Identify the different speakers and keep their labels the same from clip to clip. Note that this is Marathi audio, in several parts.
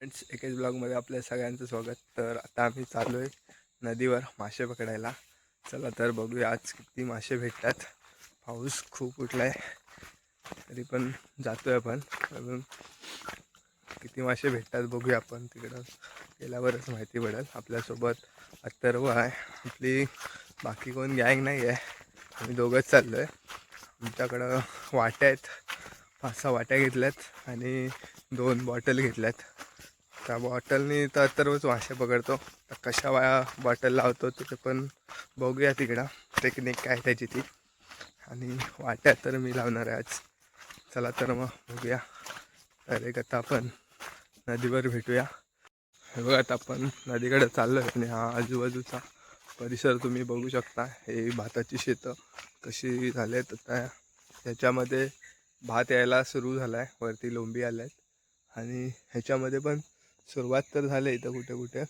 Speaker 1: फ्रेंड्स एकेच ब्लॉगमध्ये आपल्या सगळ्यांचं स्वागत. तर आता आम्ही चाललो आहे नदीवर मासे पकडायला. चला तर बघूया आज किती मासे भेटतात. पाऊस खूप उठला आहे तरी पण जातो आहे आपण. अजून किती मासे भेटतात बघूया आपण तिकडं. गेल्यावरच माहिती पडेल. आपल्यासोबत अथर्व आहे. आपली बाकी कोण गँग नाही आहे आम्ही दोघंच चाललो आहे आमच्याकडं वाट्या आहेत. पाच सहा वाट्या घेतल्यात आणि दोन बॉटल घेतल्यात. त्या बॉटलनी तर तरच मासे पकडतो. तर कशा वाया बॉटल लावतो तिथे पण बघूया तिकडं. टेक्निक काय त्याची ती. आणि वाट्या तर मी लावणार आहे आज. चला तर मग बघूया. अरे आता आपण नदीवर भेटूया. हे बघा आता आपण नदीकडे चाललो आहे आणि हा आजूबाजूचा परिसर तुम्ही बघू शकता. हे भाताची शेतं कशी झाले आहेत आता ह्याच्यामध्ये भात यायला सुरू झाला आहे वरती लोंबी आल्या आहेत आणि ह्याच्यामध्ये पण सुरुवात तर झाली इथं कुठे कुठे.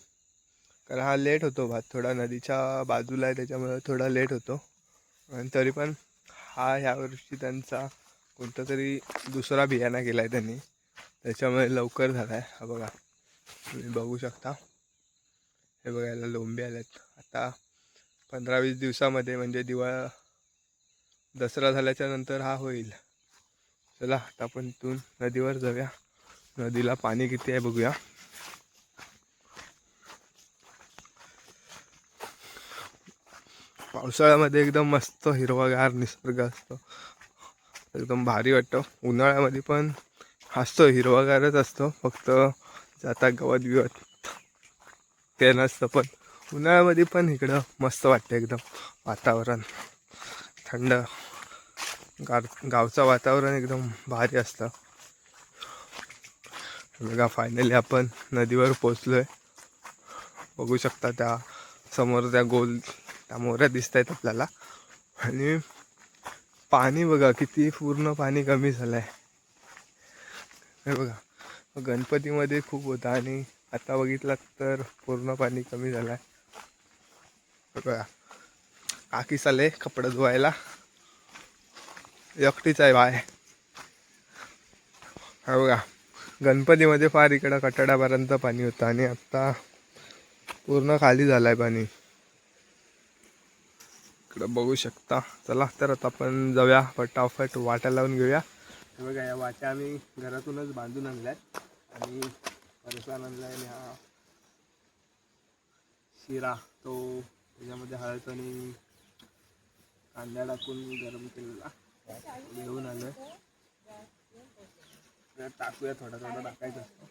Speaker 1: कारण हा लेट होतो भात थोडा नदीच्या बाजूला आहे त्याच्यामुळे थोडा लेट होतो. आणि तरी पण हा ह्यावर्षी त्यांचा कोणता तरी दुसरा बियाणा केला आहे त्यांनी. त्याच्यामुळे लवकर झाला आहे हा बघा. तुम्ही बघू शकता. हे बघायला लोंबे आल्यात आता पंधरा वीस दिवसामध्ये म्हणजे दिवाळा दसरा झाल्याच्यानंतर हा होईल. चला आता आपण इथून नदीवर जाऊया. नदीला पाणी किती आहे बघूया. पावसाळ्यामध्ये एकदम मस्त हिरवागार निसर्ग असतो. एकदम भारी वाटतं. उन्हाळ्यामध्ये पण असतो हिरवागारच असतो. फक्त जाता गवत बिवत ते नसतं पण उन्हाळ्यामध्ये पण इकडं मस्त वाटतं एकदम वातावरण. थंड गार गावचं वातावरण एकदम भारी असतं. बघा फायनली आपण नदीवर पोचलो आहे बघू शकता त्या समोर त्या गोल त्या मोऱ्या दिसत आहेत आपल्याला. आणि पाणी बघा किती पूर्ण पाणी कमी झालं आहे हे बघा गणपतीमध्ये खूप होता आणि आता बघितलं तर पूर्ण पाणी कमी झालं आहे बघा काकी चाले कपडे धुवायला. एकटीच आहे बाय हा बघा गणपतीमध्ये फार इकडं कटाड्यापर्यंत पाणी होतं आणि आत्ता पूर्ण खाली झालं आहे पाणी. इकडं बघू शकता. चला तर आता आपण जाऊया फटाफट वाट्या लावून घेऊया. हे बघा या वाट्या आम्ही घरातूनच बांधून आणल्यात. आणि परसान आणलाय आणि हा शिरा तो त्याच्यामध्ये हळद आणि कांदा टाकून गरम केलेला. घेऊन आलोय. तर टाकूया थोडा थोडा टाकायचं असतं.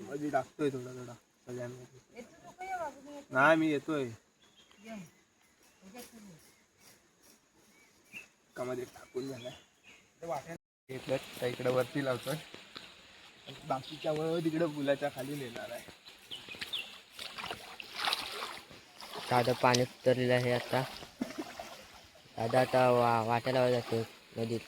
Speaker 1: मध्ये टाकतोय थोडा थोडा. नाही मी येतोय. कामध्ये टाकून झालाय. त्या इकडे वरती लावतोय. बाकीच्या वळ तिकडे पुलाच्या खाली नेणार आहे.
Speaker 2: दादा पाणी उतरलेलं आहे आता. दादा आता वा वाट्या लावायला जातो नदीत.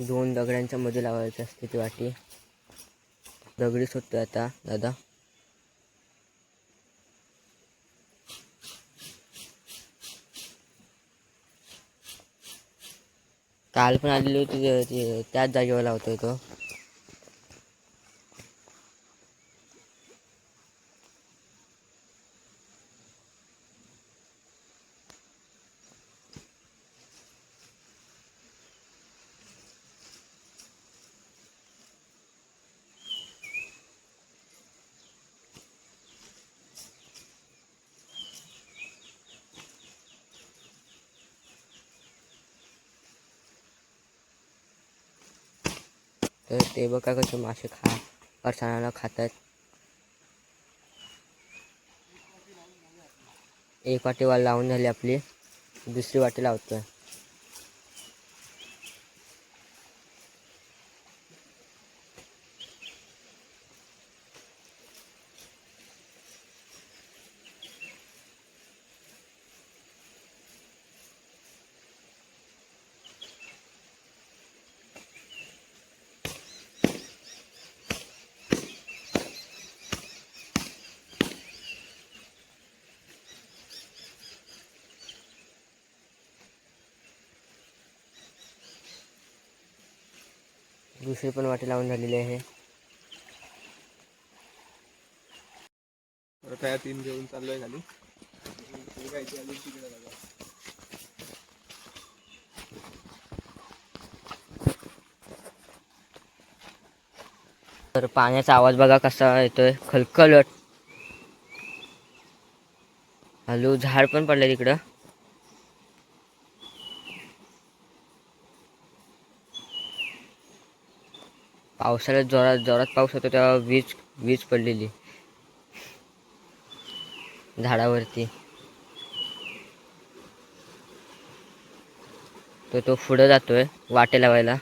Speaker 2: दोन दगडांच्या मध्ये लावायची असते ती वाटी. दगडी सुटतोय आता दादा. काल पण आलेली होती त्याच जागेवर लावतोय तो तर ते बघा कसे मासे खा फरसाणाला खातात. एक वाटी वाल लावून झाली आपली दुसरी वाटी लावतोय. दुसरी पण वाटी लावून झालेली आहे.
Speaker 1: तीन घेऊन चाललोय खाली.
Speaker 2: तर पाण्याचा आवाज बघा कसा येतोय. खलखलट. हॅलो झाड पण पडलं तिकडं. पावसाळ्यात जोरात जोरात पाऊस होतो तेव्हा वीज वीज पडलेली. झाडावरती. तो तो पुढं जातोय वाटे लावायला.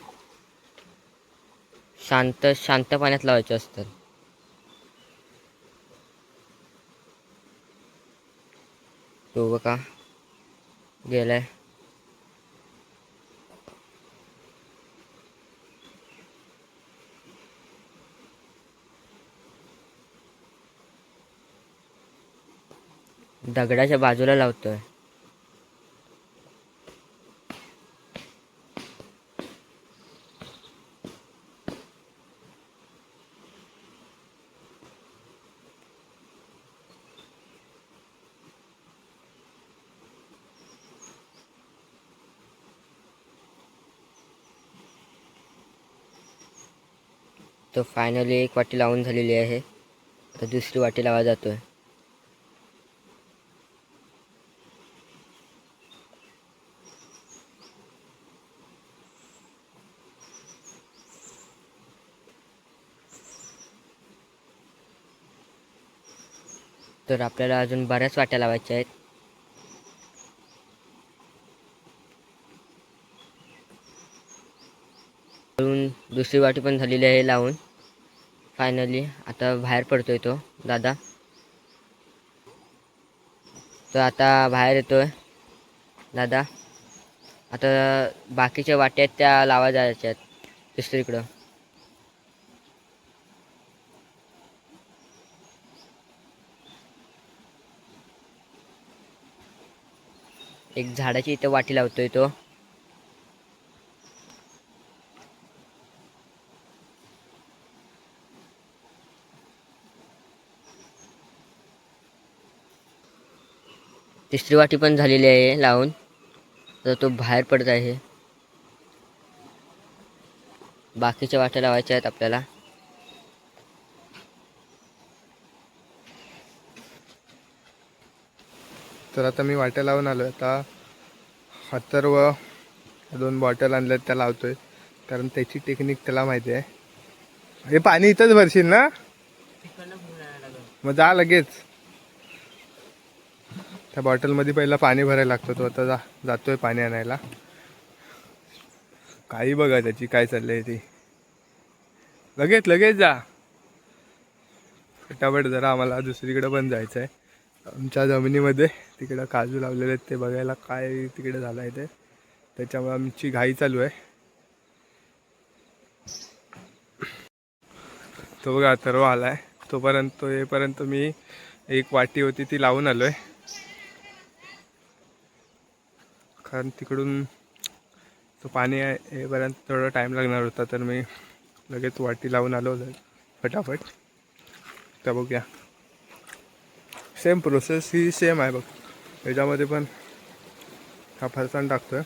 Speaker 2: शांत शांत पाण्यात लावायचे असतात. तो बघा गेलाय. दगडाच्या बाजूला लावतोय. तो फायनली एक वाटी लावून झालेली आहे. तर दुसरी वाटी लावा जातोय. तर आपल्याला अजून बऱ्याच वाट्या लावायच्या आहेत. अजून दुसरी वाटी पण झालेली आहे लावून. फायनली आता बाहेर पडतोय तो दादा. तो आता बाहेर येतोय दादा. आता बाकीच्या वाट्या आहेत त्या लावा जायच्या आहेत दुसरीकडं. एक झाडाची इथं वाटी लावतोय तो. तिसरी वाटी पण झालेली आहे लावून. तर तो बाहेर पडत आहे. बाकीच्या वाट्या लावायच्या आहेत आपल्याला.
Speaker 1: तर आता मी वाट्या लावून आलो आता अथर्व दोन बॉटल आणल्यात त्या लावतोय. कारण त्याची टेक्निक त्याला माहिती आहे. हे पाणी इथंच भरशील ना? मग जा लगेच. त्या बॉटलमध्ये पहिला पाणी भरायला लागतं तो आता जा जातोय पाणी आणायला. काही बघा त्याची काय चाललंय ती. लगेच लगेच जा. फटाफट जरा आम्हाला दुसरीकडे पण जायचं आहे आमच्या जमिनीमध्ये. तिकडं काजू लावलेले आहेत ते बघायला काय तिकडे झालं आहे ते. त्याच्यामुळे आमची घाई चालू आहे. तो बघा अथर्व आहे तोपर्यंत तो येईपर्यंत मी एक वाटी होती ती लावून आलो आहे कारण तिकडून तो पाणी आहे येईपर्यंत थोडा टाईम लागणार होता तर मी लगेच वाटी लावून आलो फटाफट. तर बघूया. सेम प्रोसेस ही सेम आहे बघ. याच्यामध्ये पण हा फरसाण आहे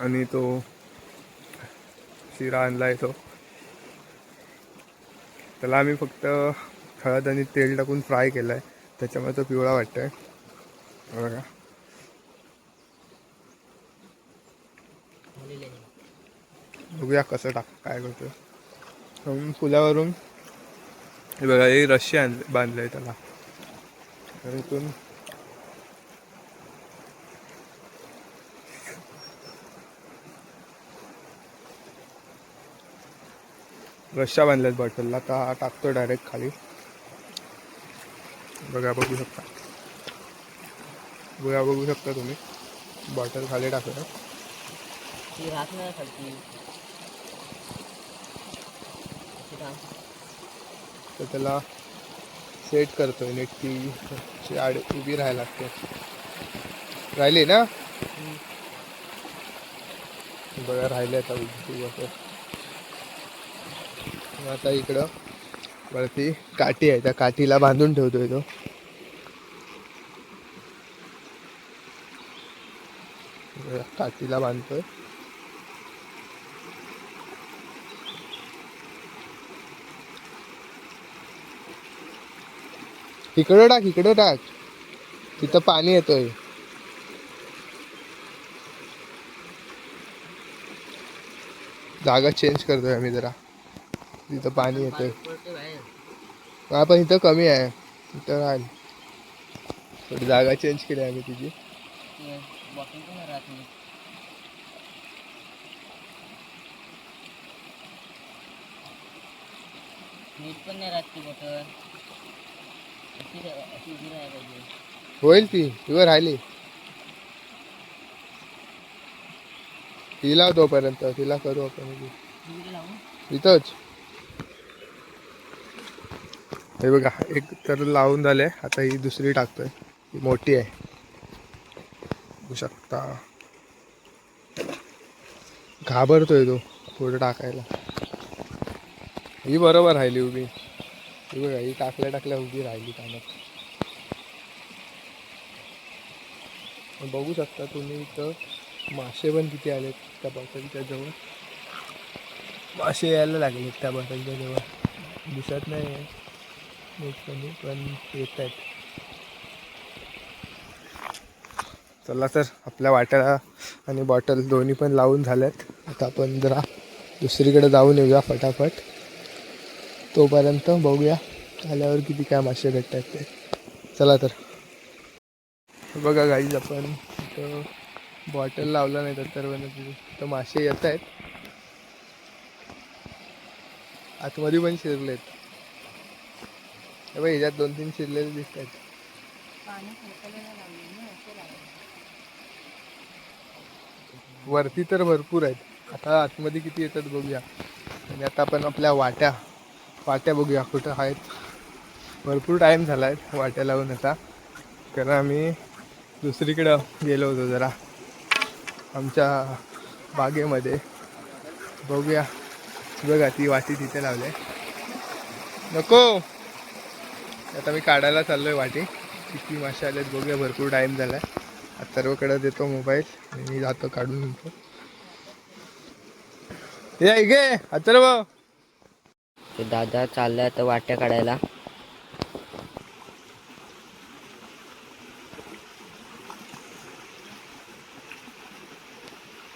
Speaker 1: आणि तो शिरा आणला आहे तो. त्याला आम्ही फक्त हळद आणि तेल टाकून फ्राय केला आहे त्याच्यामुळे तो पिवळा वाटतो आहे बघा. बघूया कसं टाक काय करतो फुलावरून पुलावरून हे बघा हे रस्सी आण बांधलंय त्याला. तर इथून रश्या बांधल्यात बॉटलला. आता हा टाकतो डायरेक्ट खाली. बघा बघू शकता. बघा बघू शकता तुम्ही. बॉटल खाली
Speaker 2: खालती
Speaker 1: तर त्याला सेट करतोय नीट ती आड उभी राहायला लागते. राहिली ना? बघा राहिले आता उभी असं आता इकडं वरती काठी आहे त्या काठीला बांधून ठेवतोय तो. काठीला बांधतोय. इकडं टाक इकडं टाक. तिथं पाणी येतोय. जागा चेंज करतोय आम्ही जरा. तिथं पाणी येतोय. हा पण इथं कमी आहे. इथं राहील. थोडी जागा चेंज केली आम्ही तिची.
Speaker 2: नीट पण नाही राहत ती बॉटल अशी अशी उभी राहायला पाहिजे
Speaker 1: होईल ती तुझं राहिली. तिला तोपर्यंत तिला करू आपण इथंच. हे बघा एक तर लावून झाले आता ही दुसरी टाकतोय. ही मोठी आहे. बघू शकता. घाबरतोय तो पुढे टाकायला. ही बरोबर राहिली उभी. ही बघा ही टाकल्या टाकल्या उभी राहिली कामात बघू शकता तुम्ही इथं मासे पण किती आलेत त्या बॉटलच्या जवळ. मासे यायला लागले त्या बॉटलच्या जवळ. दिसत नाही आहे नीटपणे पण येत आहेत. चला तर आपल्या वाट्याला आणि बॉटल दोन्ही पण लावून झाल्यात. आता आपण जरा दुसरीकडे जाऊन येऊया फटाफट. तोपर्यंत बघूया आल्यावर किती काय मासे भेटतात ते. चला तर. बघा गाईज आपण इथं बॉटल लावला नाही तर तर म्हणजे मासे येत आहेत. आतमध्ये पण शिरलेत. आहेत ह्याच्यात दोन तीन शिरलेले दिसत आहेत. वरती तर भरपूर आहेत. आता आतमध्ये किती येतात बघूया. आणि आता आपण आपल्या वाट्या वाट्या बघूया कुठं आहेत. भरपूर टाईम झाला आहे वाट्या लावून आता. कारण आम्ही दुसरीकडं गेलो होतो जरा. आमच्या बागेमध्ये. बघूया. बघा ती वाटी तिथे लावले नको! आता मी काढायला चाललोय वाटी. किती मासे आलेत बघूया भरपूर टाईम झाला आहे अथर्वकडे देतो मोबाईल आणि मी जातो काढून येतो हे ऐके अथर्व
Speaker 2: ते दादा चाललाय आता वाट्या काढायला.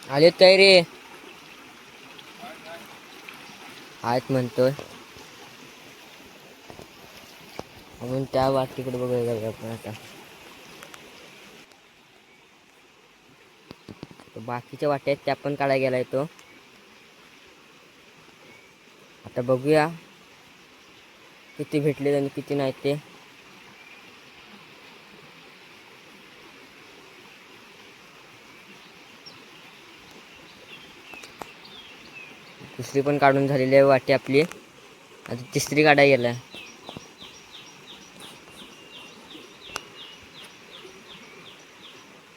Speaker 2: आले काय रे? आहेत म्हणतोय. म्हणून त्या वाटीकडे बघायला आपण आता. बाकीच्या वाट्या आहेत त्या पण काढायला गेलाय तो. आता बघूया. किती भेटले आणि किती नाही ते. दुसरी पण काढून झालेली आहे वाटी आपली. आता तिसरी काढायला गेलाय.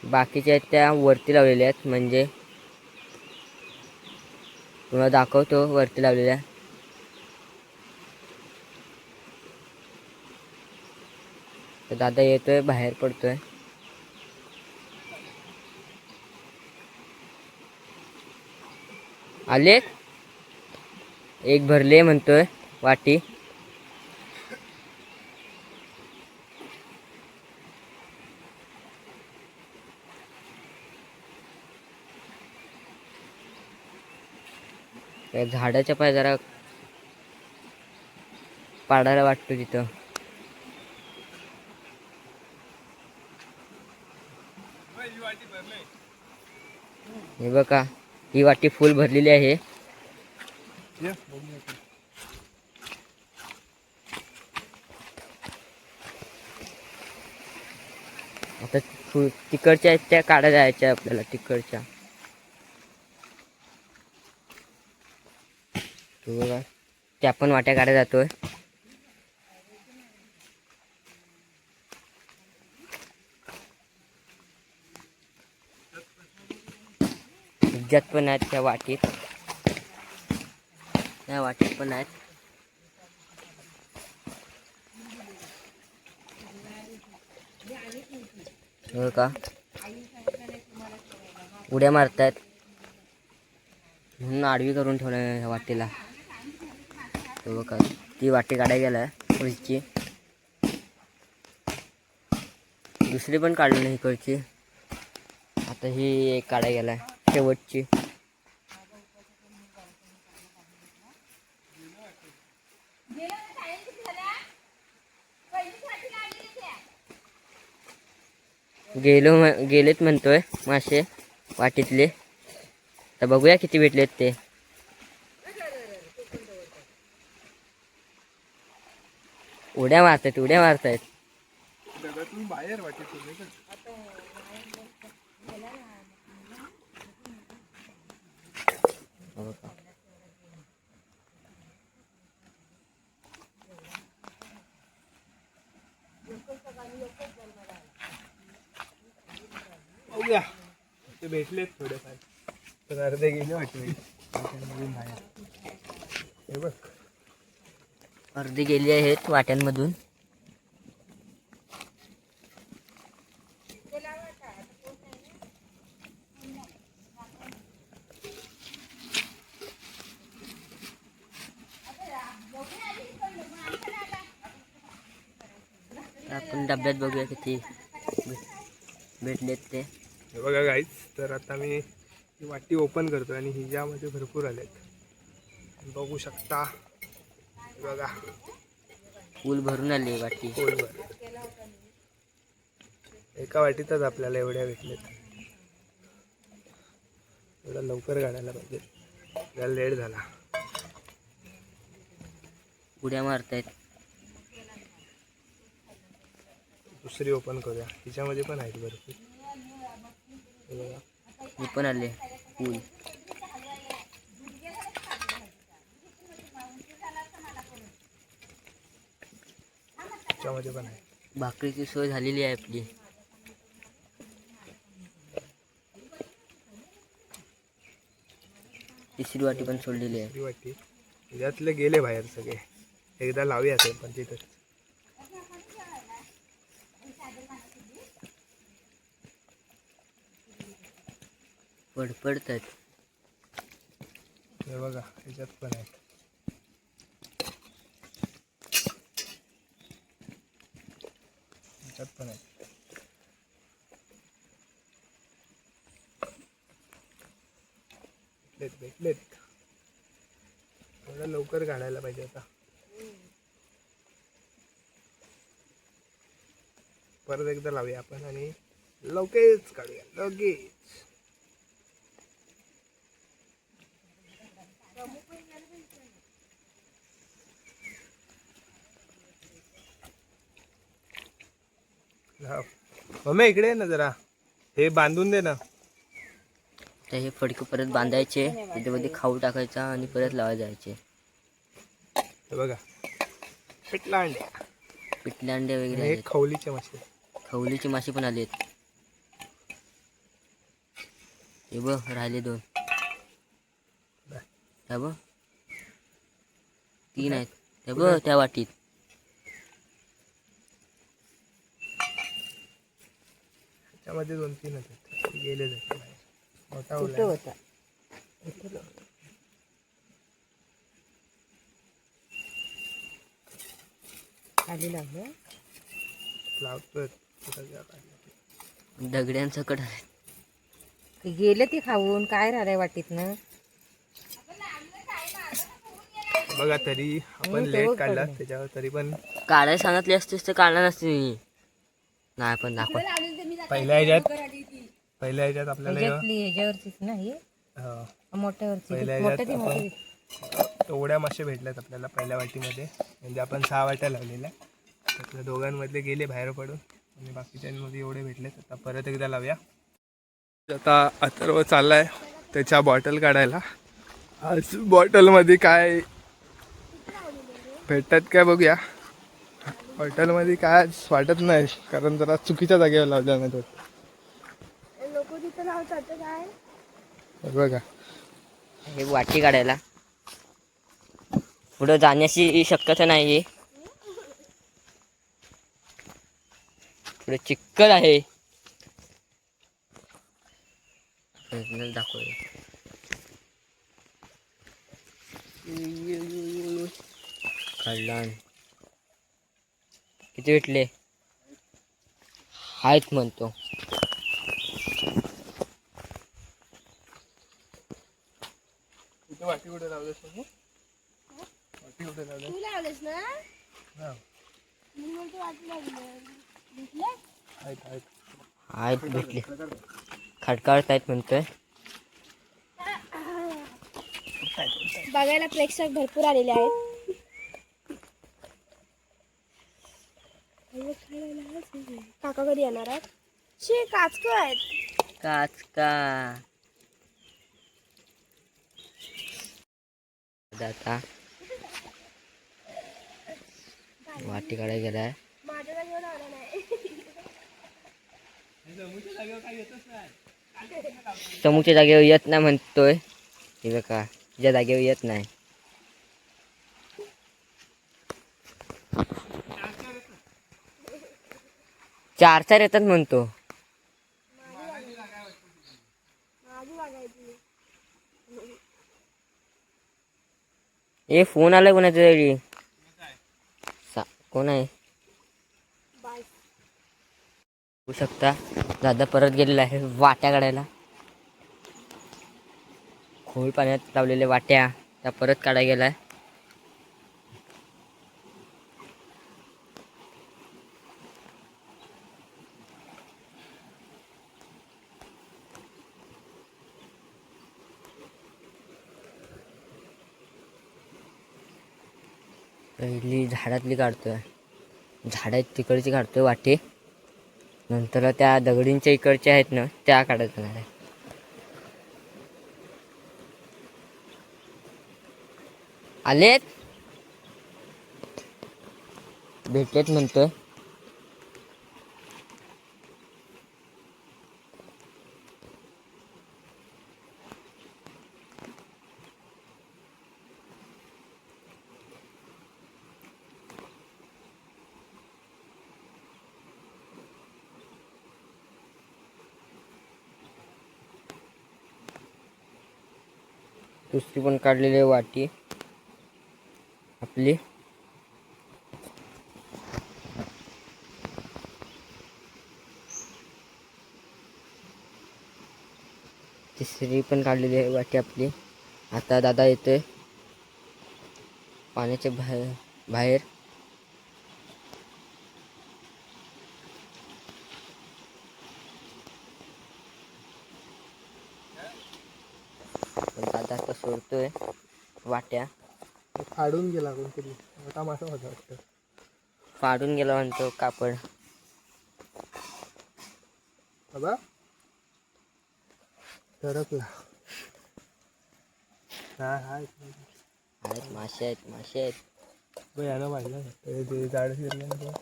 Speaker 2: बाकीच्या आहेत त्या वरती लावलेल्या आहेत म्हणजे तुम्हाला दाखवतो वरती लावलेल्या. तर दादा येतोय बाहेर पडतोय. आले? एक भरले म्हणतोय वाटी. झाडाच्या पाय जरा पाडायला वाटतो तिथं. हे बघा ही वाटी फुल भरलेली आहे. आता फुल तिकडच्या आहेत त्या काढा जायच्या आपल्याला तिकडच्या. बघा त्या पण वाट्या काढा जातोय. ह्याच्यात पण आहेत त्या वाटीत. त्या वाटीत पण आहेत. हो का उड्या मारतायत. म्हणून आडवी करून ठेवलं ह्या वाटीला. हो का ती वाटी काढायला गेला खुर्ची दुसरी पण काढली नाही इकडची. आता ही एक काढायला गेला शेवटची. गेलो गेलेत म्हणतोय मासे वाटीतले. तर बघूया किती भेटलेत ते. उड्या मारतायत उड्या मारतायत.
Speaker 1: बाहेर वाटत तुम्ही पण.
Speaker 2: हो का?
Speaker 1: बघूया. ते भेटलेत थोडेफार. तर अर्धे गेले वाटते वाट्यांमधून बाहेर हे बघ.
Speaker 2: अर्धी गेली आहेत वाट्यांमधून. आपण डब्यात बघूया किती भेटलेत ते.
Speaker 1: बघा गाईच तर आता मी ही वाटी ओपन करतो आणि हिच्यामध्ये भरपूर आलेत. बघू शकता. बघा.
Speaker 2: फुल भरून आली वाटी.
Speaker 1: खोलवर एका वाटीतच आपल्याला एवढ्या भेटलेत. एवढा लवकर काढायला पाहिजे. आपल्याला लेट झाला.
Speaker 2: उड्या मारतायत.
Speaker 1: दुसरी ओपन करूया. तिच्यामध्ये पण आहेत भरपूर.
Speaker 2: मी पण आले फुल
Speaker 1: तिच्यामध्ये पण आहे
Speaker 2: भाकरीची सोय झालेली आहे आपली. तिसरी वाटी पण सोडलेली आहे.
Speaker 1: वाटी. त्यातले गेले बाहेर सगळे. एकदा लावूया ते पण तिथं
Speaker 2: पडपडत आहेत
Speaker 1: हे बघा ह्याच्यात पण आहेत. ह्याच्यात पण आहेत. भेटलेत भेटलेत थोडं लवकर काढायला पाहिजे आता. परत एकदा लावूया आपण आणि लवकरच काढूया लगेच लाव. मम्मी इकडे ये ना जरा. हे बांधून दे ना.
Speaker 2: तर हे फडके परत बांधायचे त्याच्यामध्ये खाऊ टाकायचा आणि परत लावायला जायचे.
Speaker 1: हे बघा. पिटला अंड्या
Speaker 2: पिठले अंडे वगैरे
Speaker 1: हे
Speaker 2: आहेत.
Speaker 1: खवलीचे मासे.
Speaker 2: खवलीची माशी पण आली आहेत हे बघ राहिले दोन. बघ. तीन आहेत. बघ त्या वाटीत.
Speaker 1: त्याच्यामध्ये दोन तीन आहेत गेले जाते मोठा आहे.
Speaker 3: खाली लागलं
Speaker 1: लावतोय. कुठं.
Speaker 2: दगड्यांसकट
Speaker 3: ते. गेले ते खाऊन. काय राहिलंय वाटीतनं
Speaker 1: बघा तरी. आपण लेट काढला
Speaker 3: काढलं.
Speaker 1: त्याच्यावर तरी पण
Speaker 2: काढायला सांगितले असतेस तर काढणार नसते. मी नाही पण दाखव.
Speaker 1: पहिल्या ह्याच्यात पहिल्या ह्याच्यात आपल्याला
Speaker 3: ह्याच्यातली ह्याच्यावरचीच ना ही?
Speaker 1: हा,
Speaker 3: मोठ्यावरची
Speaker 1: पहिल्या
Speaker 3: ती
Speaker 1: ह्याच्यात
Speaker 3: मोठी.
Speaker 1: एवढ्या मासे भेटल्यात आपल्याला पहिल्या वाटीमध्ये. म्हणजे आपण सहा वाट्या लावलेल्या. त्यातल्या दोघांमधले गेले बाहेर पडून. आणि बाकीच्यांमध्ये एवढे भेटलेत. आता परत एकदा लावूया. आता अथर्व चाललाय त्याच्या बॉटल काढायला. आज बॉटलमध्ये काय भेटतात काय बघूया. हॉटेलमध्ये काय वाटत नाही कारण जरा चुकीच्या जागेवर लावल्या नाही लोक तिथं लावतात तर काय? बघा.
Speaker 2: हे वाटी काढायला. पुढं जाण्याची शक्यता नाही पुढे चिक्कल आहे. दाखव कल्याण. किती भेटले. आहेत म्हणतो.
Speaker 1: वाटी कुठे वाटी कुठे लावले
Speaker 4: लावलेस ना?
Speaker 1: आहेत
Speaker 2: भेटले? खडकाळत आहेत. म्हणतोय.
Speaker 4: बघायला प्रेक्षक भरपूर आलेले आहेत काका कधी येणार आहेत? शे काचको आहेत.
Speaker 2: काच का आता वाटी काढायला गेलाय.
Speaker 4: माझ्या जागेवर आला नाही.
Speaker 2: समूच्या जागेवर येत नाही म्हणतोय. हे बघा तुझ्या जागेवर येत नाही. चार चार येतात म्हणतो. ए फोन आलाय कोणाचा तरी? सा कोण आहे? बघू शकता दादा परत गेलेला आहे वाट्या काढायला. खोल पाण्यात लावलेल्या वाट्या त्या परत काढायला गेलाय. पहिली झाडातली काढतोय. झाड आहेत तिकडची काढतोय वाटे. नंतर त्या दगडींच्या इकडच्या आहेत ना त्या काढत जाणार आहे. आलेत? भेटलेत म्हणतोय. दुसरी पण काढलेली आहे वाटी. आपली. तिसरी पण काढलेली आहे वाटी आपली. आता दादा येतोय. पाण्याच्या बाहेर बाहेर दादा आता सोडतोय वाट्या.
Speaker 1: फाडून गेला कोणतरी. मोठा मासा होता वाटतं.
Speaker 2: फाडून गेला म्हणतो कापड.
Speaker 1: बाबा. सरकला. हा हा.
Speaker 2: आहेत मासे आहेत मासे आहेत.
Speaker 1: बघ ते ते झाड फिरलं.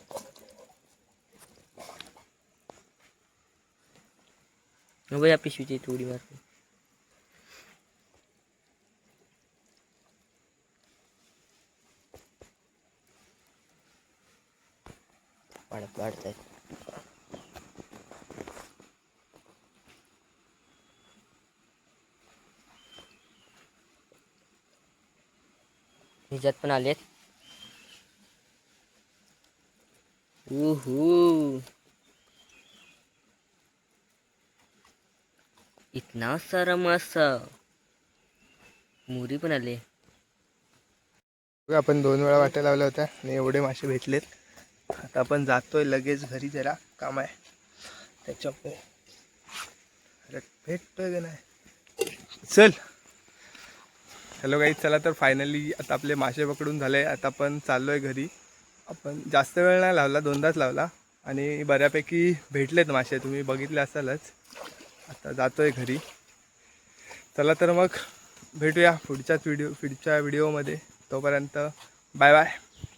Speaker 2: नको या पिशवीची थोडी मारते. वाढत आहेत ह्याच्यात पण आलेत. उहू. इतना सारा मासा मुरी पण आले.
Speaker 1: आपण दोन वेळा वाट्या लावल्या होत्या आणि एवढे मासे भेटलेत. आता आपण जातोय लगेच घरी जरा काम आहे. त्याच्यामुळे. अरे भेटतोय का नाही? चल. हॅलो काही चला तर फायनली आता आपले मासे पकडून झाले. आता आपण चाललो आहे घरी. आपण जास्त वेळ नाही लावला दोनदाच लावला. आणि बऱ्यापैकी भेटलेत मासे तुम्ही बघितले असालच. आता जातो आहे घरी. चला तर मग भेटूया पुढच्याच व्हिडिओ पुढच्या व्हिडिओमध्ये तोपर्यंत बाय बाय